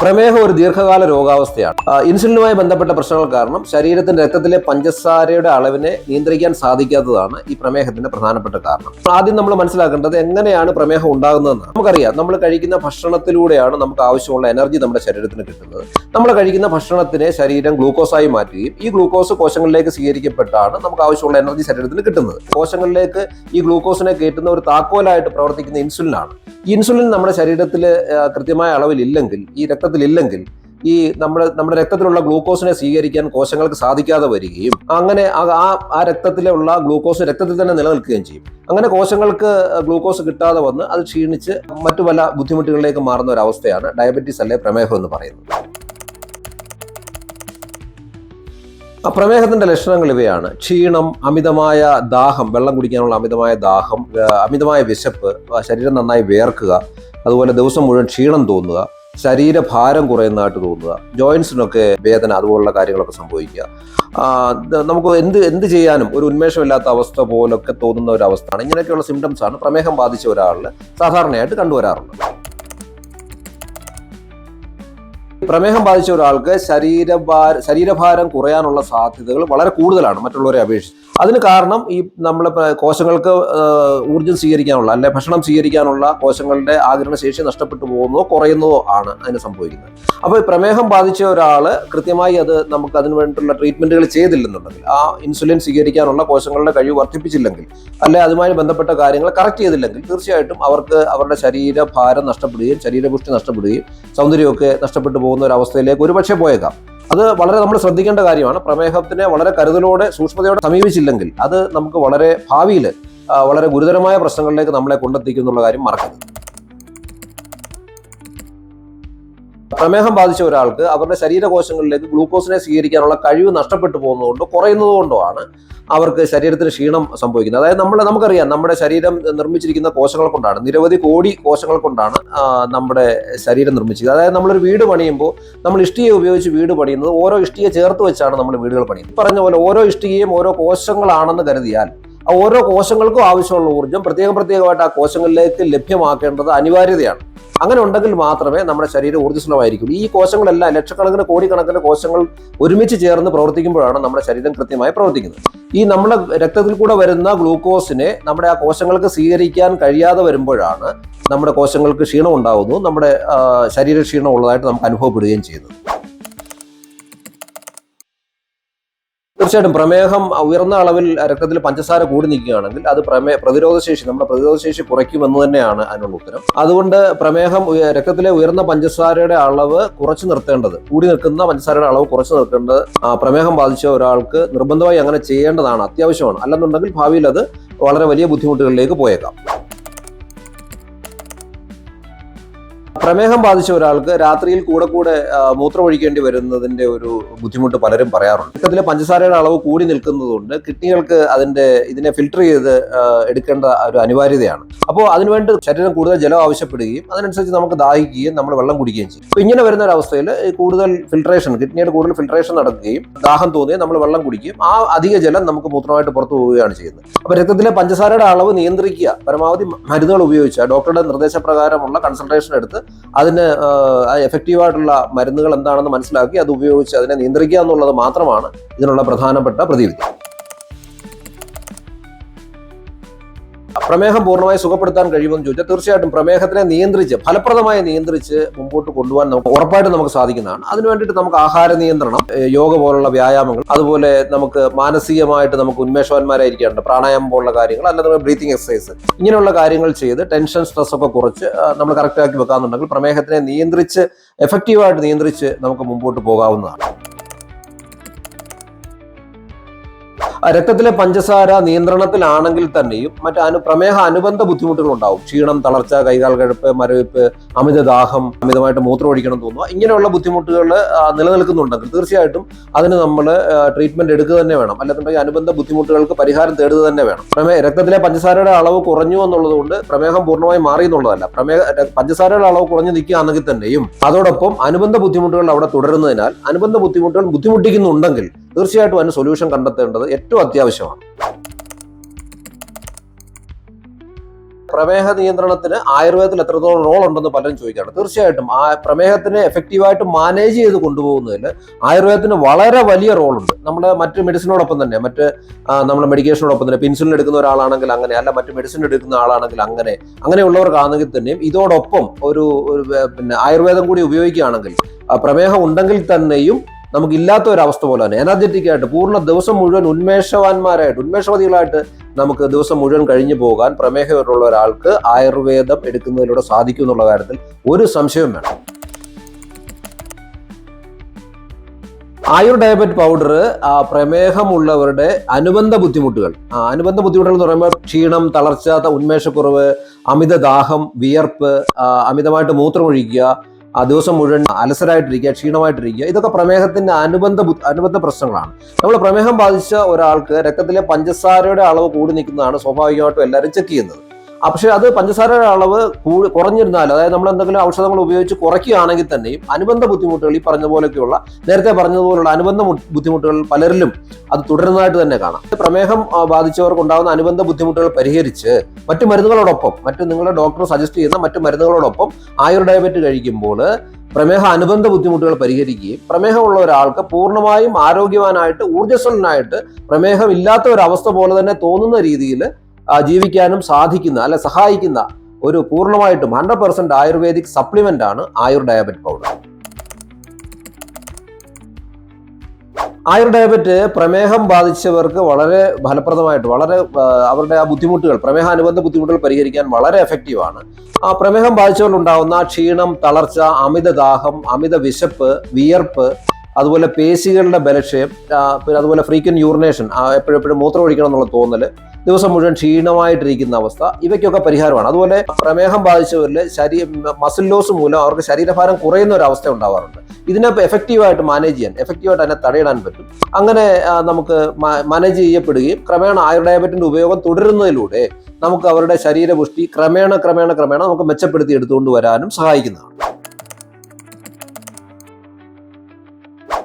പ്രമേഹം ഒരു ദീർഘകാല രോഗാവസ്ഥയാണ്. ഇൻസുലിനുമായി ബന്ധപ്പെട്ട പ്രശ്നങ്ങൾ കാരണം ശരീരത്തിന്റെ രക്തത്തിലെ പഞ്ചസാരയുടെ അളവിനെ നിയന്ത്രിക്കാൻ സാധിക്കാത്തതാണ് ഈ പ്രമേഹത്തിന്റെ പ്രധാനപ്പെട്ട കാരണം. ആദ്യം നമ്മൾ മനസ്സിലാക്കേണ്ടത് എങ്ങനെയാണ് പ്രമേഹം ഉണ്ടാകുന്നതെന്ന്. നമുക്കറിയാം നമ്മൾ കഴിക്കുന്ന ഭക്ഷണത്തിലൂടെയാണ് നമുക്ക് ആവശ്യമുള്ള എനർജി നമ്മുടെ ശരീരത്തിന് കിട്ടുന്നത്. നമ്മൾ കഴിക്കുന്ന ഭക്ഷണത്തിനെ ശരീരം ഗ്ലൂക്കോസായി മാറ്റുകയും ഈ ഗ്ലൂക്കോസ് കോശങ്ങളിലേക്ക് സ്വീകരിക്കപ്പെട്ടാണ് നമുക്ക് ആവശ്യമുള്ള എനർജി ശരീരത്തിന് കിട്ടുന്നത്. കോശങ്ങളിലേക്ക് ഈ ഗ്ലൂക്കോസിനെ കയറ്റുന്ന ഒരു താക്കോലായിട്ട് പ്രവർത്തിക്കുന്ന ഇൻസുലിനാണ്. ഇൻസുലിൻ നമ്മുടെ ശരീരത്തിൽ കൃത്യമായ അളവിൽ ഇല്ലെങ്കിൽ ഈ രക്തത്തിലില്ലെങ്കിൽ ഈ നമ്മുടെ നമ്മുടെ രക്തത്തിലുള്ള ഗ്ലൂക്കോസിനെ സ്വീകരിക്കാൻ കോശങ്ങൾക്ക് സാധിക്കാതെ വരികയും അങ്ങനെ ആ ആ- രക്തത്തിലെ രക്തത്തിലുള്ള ഗ്ലൂക്കോസ് രക്തത്തിൽ തന്നെ നിലനിൽക്കുകയും ചെയ്യും. അങ്ങനെ കോശങ്ങൾക്ക് ഗ്ലൂക്കോസ് കിട്ടാതെ വന്ന് അത് ക്ഷീണിച്ച് മറ്റു പല ബുദ്ധിമുട്ടുകളിലേക്ക് മാറുന്ന ഒരു അവസ്ഥയാണ് ഡയബറ്റീസ് അല്ലെ പ്രമേഹം എന്ന് പറയുന്നത്. പ്രമേഹത്തിന്റെ ലക്ഷണങ്ങൾ ഇവയാണ്. ക്ഷീണം അമിതമായ ദാഹം വെള്ളം കുടിക്കാനുള്ള അമിതമായ ദാഹം അമിതമായ വിശപ്പ് ശരീരം നന്നായി വേർക്കുക അതുപോലെ ദിവസം മുഴുവൻ ക്ഷീണം തോന്നുക ശരീരഭാരം കുറയുന്നതായിട്ട് തോന്നുക. ജോയിൻസിനൊക്കെ വേദന അതുപോലുള്ള കാര്യങ്ങളൊക്കെ സംഭവിക്കുക. നമുക്ക് എന്ത് എന്ത് ചെയ്യാനും ഒരു ഉന്മേഷമില്ലാത്ത അവസ്ഥ പോലൊക്കെ തോന്നുന്ന ഒരു അവസ്ഥയാണ്. ഇങ്ങനെയൊക്കെയുള്ള സിംറ്റംസ് ആണ് പ്രമേഹം ബാധിച്ച ഒരാളിൽ സാധാരണയായിട്ട് കണ്ടുവരാറുള്ളത്. പ്രമേഹം ബാധിച്ച ഒരാൾക്ക് ശരീരഭാര ശരീരഭാരം കുറയാനുള്ള സാധ്യതകൾ വളരെ കൂടുതലാണ്. മറ്റുള്ളവരെ അപേക്ഷിച്ച് അതിന് കാരണം ഈ നമ്മളെ കോശങ്ങൾക്ക് ഊർജം സ്വീകരിക്കാനുള്ള അല്ലെ ഭക്ഷണം സ്വീകരിക്കാനുള്ള കോശങ്ങളുടെ ആഗിരണ ശേഷി നഷ്ടപ്പെട്ടു പോകുന്നതോ കുറയുന്നതോ ആണ് അതിന് സംഭവിക്കുന്നത്. അപ്പോൾ പ്രമേഹം ബാധിച്ച ഒരാൾ കൃത്യമായി അത് നമുക്ക് അതിന് വേണ്ടിയിട്ടുള്ള ട്രീറ്റ്മെന്റുകൾ ചെയ്തില്ലെന്നുണ്ടെങ്കിൽ ആ ഇൻസുലിൻ സ്വീകരിക്കാനുള്ള കോശങ്ങളുടെ കഴിവ് വർദ്ധിപ്പിച്ചില്ലെങ്കിൽ അല്ലെ അതുമായി ബന്ധപ്പെട്ട കാര്യങ്ങൾ കറക്റ്റ് ചെയ്തില്ലെങ്കിൽ തീർച്ചയായിട്ടും അവർക്ക് അവരുടെ ശരീരഭാരം നഷ്ടപ്പെടുകയും ശരീരപുഷ്ടി നഷ്ടപ്പെടുകയും സൗന്ദര്യമൊക്കെ നഷ്ടപ്പെട്ടു പോകുന്ന ഒരു അവസ്ഥയിലേക്ക് ഒരുപക്ഷെ പോയേക്കാം. അത് വളരെ നമ്മൾ ശ്രദ്ധിക്കേണ്ട കാര്യമാണ്. പ്രമേഹത്തിനെ വളരെ കരുതലോടെ സൂക്ഷ്മതയോടെ സമീപിച്ചില്ലെങ്കിൽ അത് നമുക്ക് വളരെ ഭാവിയിൽ വളരെ ഗുരുതരമായ പ്രശ്നങ്ങളിലേക്ക് നമ്മളെ കൊണ്ടെത്തിക്കുന്നുള്ള കാര്യം മറക്കരുത്. പ്രമേഹം ബാധിച്ച ഒരാൾക്ക് അവരുടെ ശരീരകോശങ്ങളിലേക്ക് ഗ്ലൂക്കോസിനെ സ്വീകരിക്കാനുള്ള കഴിവ് നഷ്ടപ്പെട്ടു പോകുന്നതുകൊണ്ടോ കുറയുന്നതുകൊണ്ടോ ആണ് അവർക്ക് ശരീരത്തിന് ക്ഷീണം സംഭവിക്കുന്നത്. അതായത് നമ്മൾ നമുക്കറിയാം നമ്മുടെ ശരീരം നിർമ്മിച്ചിരിക്കുന്ന കോശങ്ങൾ കൊണ്ടാണ് നിരവധി കോടി കോശങ്ങൾ കൊണ്ടാണ് നമ്മുടെ ശരീരം നിർമ്മിച്ചത്. അതായത് നമ്മളൊരു വീട് പണിയുമ്പോൾ നമ്മൾ ഇഷ്ടിയെ ഉപയോഗിച്ച് വീട് പണിയുന്നത് ഓരോ ഇഷ്ടിയെ ചേർത്ത് വെച്ചാണ് നമ്മൾ വീടുകൾ പണിയുന്നത്. പറഞ്ഞ പോലെ ഓരോ ഇഷ്ടികയും ഓരോ കോശങ്ങളാണെന്ന് കരുതിയാൽ ഓരോ കോശങ്ങൾക്കും ആവശ്യമുള്ള ഊർജം പ്രത്യേകം പ്രത്യേകമായിട്ട് ആ കോശങ്ങളിലേക്ക് ലഭ്യമാക്കേണ്ടത് അനിവാര്യതയാണ്. അങ്ങനെ ഉണ്ടെങ്കിൽ മാത്രമേ നമ്മുടെ ശരീരം ഊർജസ്വലമായിരിക്കും. ഈ കോശങ്ങളെല്ലാം ലക്ഷക്കണക്കിന് കോടിക്കണക്കിന് കോശങ്ങൾ ഒരുമിച്ച് ചേർന്ന് പ്രവർത്തിക്കുമ്പോഴാണ് നമ്മുടെ ശരീരം കൃത്യമായി പ്രവർത്തിക്കുന്നത്. ഈ നമ്മുടെ രക്തത്തിൽ കൂടെ വരുന്ന ഗ്ലൂക്കോസിനെ നമ്മുടെ ആ കോശങ്ങൾക്ക് സ്വീകരിക്കാൻ കഴിയാതെ വരുമ്പോഴാണ് നമ്മുടെ കോശങ്ങൾക്ക് ക്ഷീണം ഉണ്ടാകുന്നു നമ്മുടെ ശരീരക്ഷീണം ക്ഷീണം ഉള്ളതായിട്ട് നമുക്ക് അനുഭവപ്പെടുകയും ചെയ്യുന്നത്. തീർച്ചയായിട്ടും പ്രമേഹം ഉയർന്ന അളവിൽ രക്തത്തിൽ പഞ്ചസാര കൂടി നിൽക്കുകയാണെങ്കിൽ അത് പ്രമേ പ്രതിരോധശേഷി നമ്മുടെ പ്രതിരോധശേഷി കുറയ്ക്കുമെന്ന് തന്നെയാണ് അതിനുള്ള ഉത്തരം. അതുകൊണ്ട് പ്രമേഹം രക്തത്തിലെ ഉയർന്ന പഞ്ചസാരയുടെ അളവ് കുറച്ച് നിർത്തേണ്ടത് കൂടി നിൽക്കുന്ന പഞ്ചസാരയുടെ അളവ് കുറച്ച് നിർത്തേണ്ടത് പ്രമേഹം ബാധിച്ച ഒരാൾക്ക് നിർബന്ധമായി അങ്ങനെ ചെയ്യേണ്ടതാണ് അത്യാവശ്യമാണ്. അല്ലെന്നുണ്ടെങ്കിൽ ഭാവിയിൽ അത് വളരെ വലിയ ബുദ്ധിമുട്ടുകളിലേക്ക് പോയേക്കാം. പ്രമേഹം ബാധിച്ച ഒരാൾക്ക് രാത്രിയിൽ കൂടെ കൂടെ മൂത്രമൊഴിക്കേണ്ടി വരുന്നതിന്റെ ഒരു ബുദ്ധിമുട്ട് പലരും പറയാറുണ്ട്. രക്തത്തിലെ പഞ്ചസാരയുടെ അളവ് കൂടി നിൽക്കുന്നതുകൊണ്ട് കിഡ്നികൾക്ക് അതിന്റെ ഇതിനെ ഫിൽട്ടർ ചെയ്ത് എടുക്കേണ്ട ഒരു അനിവാര്യതയാണ്. അപ്പോൾ അതിനുവേണ്ടി ശരീരം കൂടുതൽ ജലം ആവശ്യപ്പെടുകയും അതിനനുസരിച്ച് നമുക്ക് ദാഹിക്കുകയും നമ്മൾ വെള്ളം കുടിക്കുകയും ചെയ്യും. അപ്പോൾ ഇങ്ങനെ വരുന്ന ഒരു അവസ്ഥയിൽ കൂടുതൽ ഫിൽട്രേഷൻ കിഡ്നിയുടെ കൂടുതൽ ഫിൽട്രേഷൻ നടക്കുകയും ദാഹം തോന്നുകയും നമ്മൾ വെള്ളം കുടിക്കുകയും ആ അധിക ജലം നമുക്ക് മൂത്രമായിട്ട് പുറത്തു പോവുകയാണ് ചെയ്യുന്നത്. അപ്പോൾ രക്തത്തിലെ പഞ്ചസാരയുടെ അളവ് നിയന്ത്രിക്കുക പരമാവധി മരുന്നുകൾ ഉപയോഗിച്ച ഡോക്ടറുടെ നിർദ്ദേശപ്രകാരമുള്ള കൺസൾട്ടേഷൻ എടുത്ത് അതിന് എഫക്റ്റീവായിട്ടുള്ള മരുന്നുകൾ എന്താണെന്ന് മനസ്സിലാക്കി അത് ഉപയോഗിച്ച് അതിനെ നിയന്ത്രിക്കുക എന്നുള്ളത് മാത്രമാണ് ഇതിനുള്ള പ്രധാനപ്പെട്ട പ്രതിവിധി. പ്രമേഹം പൂർണമായി സുഖപ്പെടുത്താൻ കഴിയുമെന്ന് ചോദിച്ചാൽ തീർച്ചയായിട്ടും പ്രമേഹത്തിനെ നിയന്ത്രിച്ച് ഫലപ്രദമായി നിയന്ത്രിച്ച് മുമ്പോട്ട് കൊണ്ടുപോകാൻ നമുക്ക് ഉറപ്പായിട്ടും നമുക്ക് സാധിക്കുന്നതാണ്. അതിനു വേണ്ടിയിട്ട് നമുക്ക് ആഹാര നിയന്ത്രണം യോഗ പോലുള്ള വ്യായാമങ്ങൾ അതുപോലെ നമുക്ക് മാനസികമായിട്ട് നമുക്ക് ഉന്മേഷവാന്മാരായിരിക്കാറുണ്ട്. പ്രാണായാമം പോലുള്ള കാര്യങ്ങൾ അല്ലെങ്കിൽ ബ്രീത്തിങ് എക്സസൈസ് ഇങ്ങനെയുള്ള കാര്യങ്ങൾ ചെയ്ത് ടെൻഷൻ സ്ട്രെസ് ഒക്കെ കുറച്ച് നമ്മൾ കറക്റ്റ് ആക്കി വെക്കാന്നുണ്ടെങ്കിൽ പ്രമേഹത്തിനെ നിയന്ത്രിച്ച് എഫക്റ്റീവായിട്ട് നിയന്ത്രിച്ച് നമുക്ക് മുമ്പോട്ട് പോകാവുന്നതാണ്. രക്തത്തിലെ പഞ്ചസാര നിയന്ത്രണത്തിലാണെങ്കിൽ തന്നെയും മറ്റു അനു പ്രമേഹ അനുബന്ധ ബുദ്ധിമുട്ടുകൾ ഉണ്ടാവും ക്ഷീണം തളർച്ച കൈകാൽ കഴുപ്പ് മരവിപ്പ് അമിത ദാഹം അമിതമായിട്ട് മൂത്രം ഒഴിക്കണം തോന്നുക ഇങ്ങനെയുള്ള ബുദ്ധിമുട്ടുകൾ നിലനിൽക്കുന്നുണ്ടെങ്കിൽ തീർച്ചയായിട്ടും അതിന് നമ്മൾ ട്രീറ്റ്മെന്റ് എടുക്കുക തന്നെ വേണം. അല്ലെന്നുണ്ടെങ്കിൽ അനുബന്ധ ബുദ്ധിമുട്ടുകൾക്ക് പരിഹാരം തേടുക തന്നെ വേണം. പ്രമേഹ രക്തത്തിലെ പഞ്ചസാരയുടെ അളവ് കുറഞ്ഞു എന്നുള്ളത് കൊണ്ട് പ്രമേഹം പൂർണമായി മാറി എന്നുള്ളതല്ല. പ്രമേഹ പഞ്ചസാരയുടെ അളവ് കുറഞ്ഞു നിൽക്കുകയാണെങ്കിൽ തന്നെയും അതോടൊപ്പം അനുബന്ധ ബുദ്ധിമുട്ടുകൾ അവിടെ തുടരുന്നതിനാൽ അനുബന്ധ ബുദ്ധിമുട്ടുകൾ ബുദ്ധിമുട്ടിക്കുന്നുണ്ടെങ്കിൽ തീർച്ചയായിട്ടും അതിന് സൊല്യൂഷൻ കണ്ടെത്തേണ്ടത് ഏറ്റവും അത്യാവശ്യമാണ്. പ്രമേഹ നിയന്ത്രണത്തിന് ആയുർവേദത്തിൽ എത്രത്തോളം റോൾ ഉണ്ടെന്ന് പലരും ചോദിക്കുകയാണ് തീർച്ചയായിട്ടും ആ പ്രമേഹത്തിനെ എഫക്റ്റീവായിട്ട് മാനേജ് ചെയ്ത് കൊണ്ടുപോകുന്നതിൽ ആയുർവേദത്തിന് വളരെ വലിയ റോളുണ്ട് നമ്മൾ മറ്റ് മെഡിസിനോടൊപ്പം തന്നെ മറ്റ് നമ്മൾ മെഡിക്കേഷനോടൊപ്പം തന്നെ പെൻസിലിൻ എടുക്കുന്ന ഒരാളാണെങ്കിൽ അങ്ങനെ അല്ല മറ്റ് മെഡിസിൻ എടുക്കുന്ന ആളാണെങ്കിൽ അങ്ങനെ അങ്ങനെയുള്ളവർക്കാണെങ്കിൽ തന്നെയും ഇതോടൊപ്പം ഒരു ഒരു പിന്നെ ആയുർവേദം കൂടി ഉപയോഗിക്കുകയാണെങ്കിൽ പ്രമേഹം ഉണ്ടെങ്കിൽ തന്നെയും നമുക്കില്ലാത്ത ഒരു അവസ്ഥ പോലെ തന്നെ എനർജറ്റിക് ആയിട്ട് പൂർണ ദിവസം മുഴുവൻ ഉന്മേഷവാന്മാരായിട്ട് ഉന്മേഷവതികളായിട്ട് നമുക്ക് ദിവസം മുഴുവൻ കഴിഞ്ഞു പോകാൻ പ്രമേഹമായിട്ടുള്ള ഒരാൾക്ക് ആയുർവേദം എടുക്കുന്നതിലൂടെ സാധിക്കും എന്നുള്ള കാര്യത്തിൽ ഒരു സംശയവും വേണം ആയുർ ഡയബറ്റ് പൗഡർ പ്രമേഹമുള്ളവരുടെ അനുബന്ധ ബുദ്ധിമുട്ടുകൾ. അനുബന്ധ ബുദ്ധിമുട്ടുകൾ എന്ന് പറയുമ്പോൾ ക്ഷീണം തളർച്ച ഉന്മേഷക്കുറവ് അമിത ദാഹം വിയർപ്പ് അമിതമായിട്ട് മൂത്രമൊഴിക്കുക ആ ദിവസം മുഴുവൻ അലസരായിട്ടിരിക്കുക ക്ഷീണമായിട്ടിരിക്കുക ഇതൊക്കെ പ്രമേഹത്തിന്റെ അനുബന്ധ അനുബന്ധ പ്രശ്നങ്ങളാണ്. നമ്മൾ പ്രമേഹം ബാധിച്ച ഒരാൾക്ക് രക്തത്തിലെ പഞ്ചസാരയുടെ അളവ് കൂടി നിൽക്കുന്നതാണ് സ്വാഭാവികമായിട്ടും എല്ലാവരും ചെക്ക് ചെയ്യുന്നത്. പക്ഷേ അത് പഞ്ചസാരയുടെ അളവ് കുറഞ്ഞിരുന്നാൽ അതായത് നമ്മൾ എന്തെങ്കിലും ഔഷധങ്ങൾ ഉപയോഗിച്ച് കുറയ്ക്കുകയാണെങ്കിൽ തന്നെയും അനുബന്ധ ബുദ്ധിമുട്ടുകൾ ഈ പറഞ്ഞ പോലെയൊക്കെയുള്ള നേരത്തെ പറഞ്ഞതുപോലുള്ള അനുബന്ധ ബുദ്ധിമുട്ടുകൾ പലരിലും അത് തുടരുന്നതായിട്ട് തന്നെ കാണാം. പ്രമേഹം ബാധിച്ചവർക്ക് ഉണ്ടാകുന്ന അനുബന്ധ ബുദ്ധിമുട്ടുകൾ പരിഹരിച്ച് മറ്റു മരുന്നുകളോടൊപ്പം മറ്റു നിങ്ങളുടെ ഡോക്ടർ സജസ്റ്റ് ചെയ്യുന്ന മറ്റു മരുന്നുകളോടൊപ്പം ആയുർ ഡയബറ്റ് കഴിക്കുമ്പോൾ പ്രമേഹ അനുബന്ധ ബുദ്ധിമുട്ടുകൾ പരിഹരിക്കുകയും പ്രമേഹമുള്ള ഒരാൾക്ക് പൂർണമായും ആരോഗ്യവാനായിട്ട് ഊർജസ്വലനായിട്ട് പ്രമേഹം ഇല്ലാത്ത ഒരു അവസ്ഥ പോലെ തന്നെ തോന്നുന്ന രീതിയിൽ ജീവിക്കാനും സാധിക്കുന്ന അല്ലെ സഹായിക്കുന്ന ഒരു പൂർണമായിട്ടും ഹൺഡ്രഡ് പെർസെന്റ് ആയുർവേദിക് സപ്ലിമെന്റ് ആണ് ആയുർ ഡയബറ്റ് പൗഡർ ആയുർ ഡയബറ്റ് പ്രമേഹം ബാധിച്ചവർക്ക് വളരെ ഫലപ്രദമായിട്ട് വളരെ അവരുടെ ആ ബുദ്ധിമുട്ടുകൾ പ്രമേഹ അനുബന്ധ ബുദ്ധിമുട്ടുകൾ പരിഹരിക്കാൻ വളരെ എഫക്റ്റീവ് ആണ്. ആ പ്രമേഹം ബാധിച്ചവരിലുണ്ടാവുന്ന ക്ഷീണം തളർച്ച അമിത ദാഹം അമിത വിശപ്പ് വിയർപ്പ് അതുപോലെ പേശികളുടെ ബലക്ഷയം പിന്നെ അതുപോലെ ഫ്രീക്വന്റ് യൂറിനേഷൻ എപ്പോഴെപ്പോഴും മൂത്രം ഒഴിക്കണം എന്നുള്ള തോന്നൽ ദിവസം മുഴുവൻ ക്ഷീണമായിട്ടിരിക്കുന്ന അവസ്ഥ ഇവയ്ക്കൊക്കെ പരിഹാരമാണ്. അതുപോലെ പ്രമേഹം ബാധിച്ചവരിൽ ശരീര മസിൽ ലോസ് മൂലം അവർക്ക് ശരീരഭാരം കുറയുന്ന ഒരു അവസ്ഥ ഉണ്ടാവാറുണ്ട്. ഇതിനെ എഫക്റ്റീവായിട്ട് മാനേജ് ചെയ്യാൻ എഫക്റ്റീവായിട്ട് അതിനെ തടയിടാൻ പറ്റും. അങ്ങനെ നമുക്ക് മാനേജ് ചെയ്യപ്പെടുകയും ക്രമേണ ആയുർ ഡയബറ്റിന്റെ ഉപയോഗം തുടരുന്നതിലൂടെ നമുക്ക് അവരുടെ ശരീരപുഷ്ടി ക്രമേണ ക്രമേണ ക്രമേണ നമുക്ക് മെച്ചപ്പെടുത്തി എടുത്തുകൊണ്ട് വരാനും സഹായിക്കുന്നതാണ്.